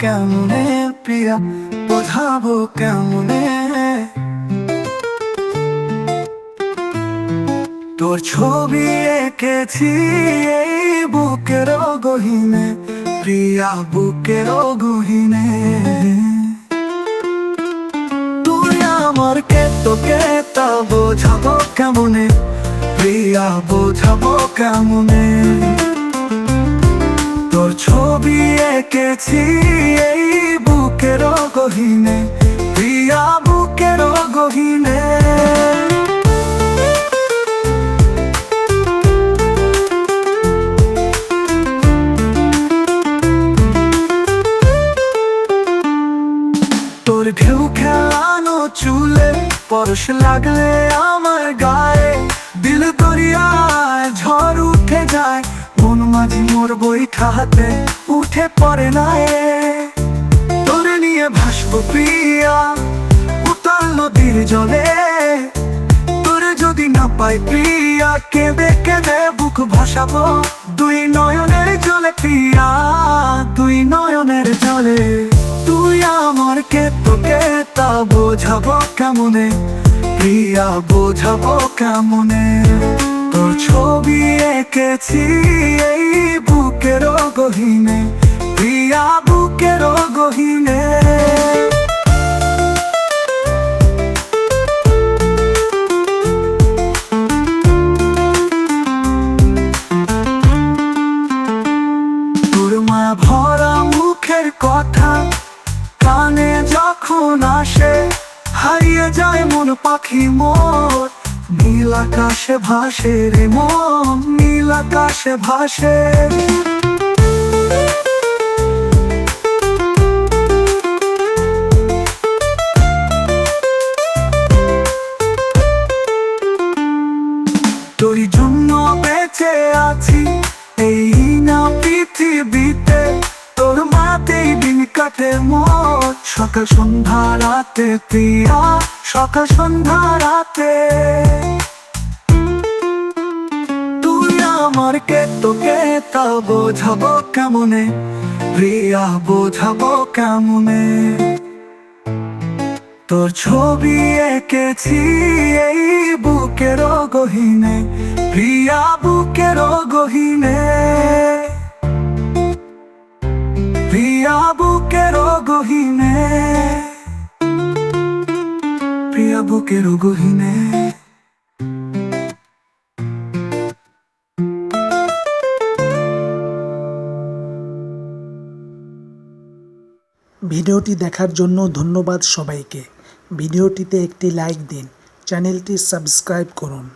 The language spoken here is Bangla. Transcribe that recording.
কেমনে প্রিয়া? বোঝাবো কেমনে? তোর ছবি এঁকেছি এই বুকের গহিনে, প্রিয়া বুকের গহিনে। তুই আমার কে তোকে তা বোঝাবো কেমনে? প্রিয়া, বোঝাবো কেমনে? এঁকেছি এই বুকের গহিনে, প্রিয়া বুকের গহিনে। তোর ঢেউ খেলানো চুলে পরশ লাগলে আমার গায়ে, দিল মন মোর বৈঠাতে উঠে পড়ে না এ তোর নিয়ে ভাসবো প্রিয়া উতাল নদীর জলে। তোর যদি না পাই প্রিয়া, কেঁদে কেঁদে বুক ভাসাবো দুই নয়নের জলে প্রিয়া দুই নয়নের জলে। তুই আমার কে তোকে তা বোঝাবো কেমনে? প্রিয়া, বোঝাবো কেমনে? তোর ছবি এঁকেছি গহিনে, প্রিয়া বুকের গহিনে। ভরা মুখের কথা, কানে যখন আসে, হারিয়ে যায় মন পাখি মোর। নীল আকাশে ভাসে রে মন, নীল আকাশে ভাসে। সকাল সন্ধ্যা রাতে প্রিয়া, সকাল সন্ধ্যা রাতে। তুই আমার কে তোকে তা বোঝাবো কেমনে? প্রিয়া, বোঝাবো কেমনে? তোর ছবি এঁকেছি এই বুকের গহিনে, প্রিয়া বুকের গহিনে। গহিনে প্রিয়া বুকের গহিনে ভিডিওটি দেখার জন্য ধন্যবাদ সবাইকে। ভিডিওটিতে একটি লাইক দিন। চ্যানেলটি সাবস্ক্রাইব করুন।